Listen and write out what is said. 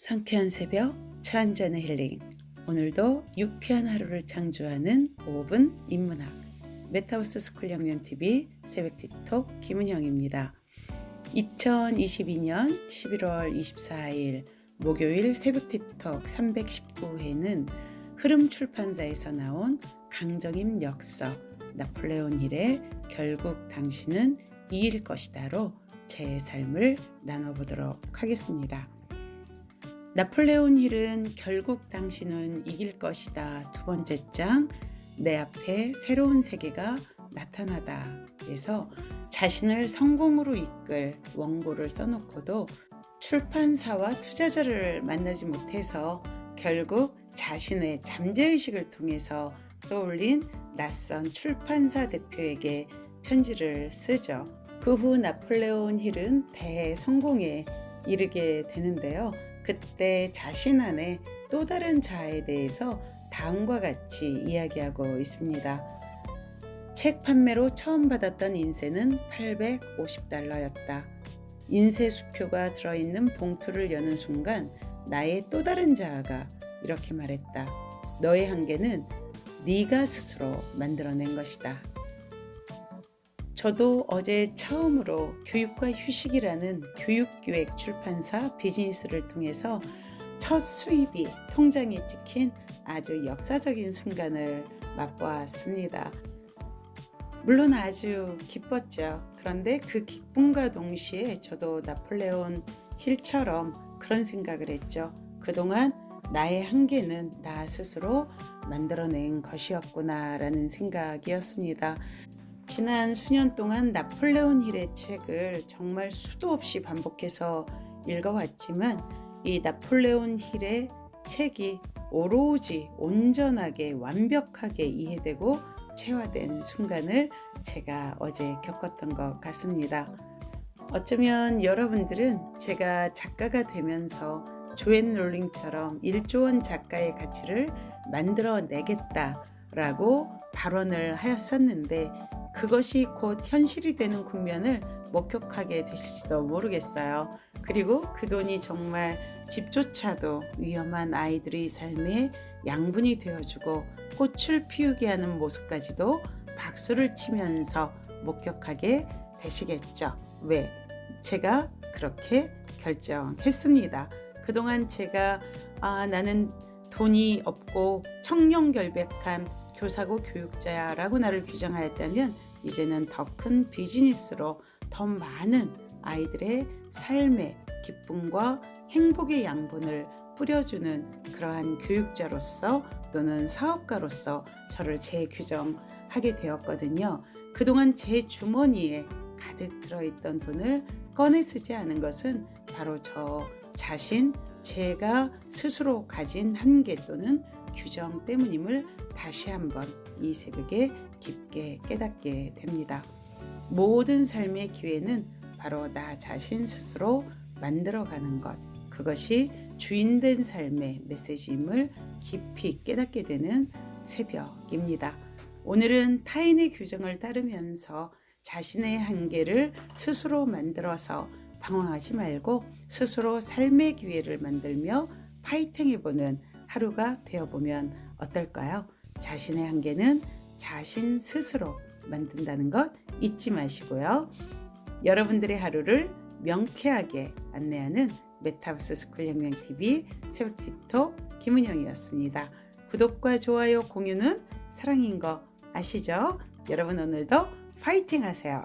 상쾌한 새벽 차 한잔의 힐링 오늘도 유쾌한 하루를 창조하는 5분 인문학 메타버스 스쿨 영년TV 새벽 틱톡 김은영입니다. 2022년 11월 24일 목요일 새벽 틱톡 319회는 흐름 출판사에서 나온 강정임 역서 나폴레온 힐의 결국 당신은 이길 것이다로 제 삶을 나눠보도록 하겠습니다. 나폴레온 힐은 결국 당신은 이길 것이다. 두 번째 장, 내 앞에 새로운 세계가 나타나다. 에서 자신을 성공으로 이끌 원고를 써놓고도 출판사와 투자자를 만나지 못해서 결국 자신의 잠재의식을 통해서 떠올린 낯선 출판사 대표에게 편지를 쓰죠. 그 후 나폴레온 힐은 대성공에 이르게 되는데요. 그때 자신 안에 또 다른 자아에 대해서 다음과 같이 이야기하고 있습니다. 책 판매로 처음 받았던 인쇄는 850달러였다. 인쇄 수표가 들어있는 봉투를 여는 순간 나의 또 다른 자아가 이렇게 말했다. 너의 한계는 네가 스스로 만들어낸 것이다. 저도 어제 처음으로 교육과 휴식이라는 교육기획 출판사 비즈니스를 통해서 첫 수입이 통장에 찍힌 아주 역사적인 순간을 맛보았습니다. 물론 아주 기뻤죠. 그런데 그 기쁨과 동시에 저도 나폴레온 힐처럼 그런 생각을 했죠. 그동안 나의 한계는 나 스스로 만들어낸 것이었구나라는 생각이었습니다. 지난 수년 동안 나폴레온 힐의 책을 정말 수도 없이 반복해서 읽어왔지만 이 나폴레온 힐의 책이 오로지 온전하게 완벽하게 이해되고 체화된 순간을 제가 어제 겪었던 것 같습니다. 어쩌면 여러분들은 제가 작가가 되면서 조앤 롤링처럼 1조 원 작가의 가치를 만들어내겠다라고 발언을 하였었는데 그것이 곧 현실이 되는 국면을 목격하게 되실지도 모르겠어요. 그리고 그 돈이 정말 집조차도 위험한 아이들의 삶에 양분이 되어주고 꽃을 피우게 하는 모습까지도 박수를 치면서 목격하게 되시겠죠. 왜? 제가 그렇게 결정했습니다. 그동안 제가 아, 나는 돈이 없고 청렴결백한 교사고 교육자야라고 나를 규정하였다면 이제는 더 큰 비즈니스로 더 많은 아이들의 삶의 기쁨과 행복의 양분을 뿌려주는 그러한 교육자로서 또는 사업가로서 저를 재규정하게 되었거든요. 그동안 제 주머니에 가득 들어있던 돈을 꺼내 쓰지 않은 것은 바로 저 자신, 제가 스스로 가진 한계 또는 규정 때문임을 다시 한번 이 새벽에 깊게 깨닫게 됩니다. 모든 삶의 기회는 바로 나 자신 스스로 만들어가는 것. 그것이 주인된 삶의 메시지임을 깊이 깨닫게 되는 새벽입니다. 오늘은 타인의 규정을 따르면서 자신의 한계를 스스로 만들어서 방황하지 말고 스스로 삶의 기회를 만들며 파이팅해보는 하루가 되어보면 어떨까요? 자신의 한계는 자신 스스로 만든다는 것 잊지 마시고요. 여러분들의 하루를 명쾌하게 안내하는 메타버스 스쿨 혁명 TV 새벽 틱톡 김은영이었습니다. 구독과 좋아요, 공유는 사랑인 거 아시죠? 여러분 오늘도 파이팅 하세요.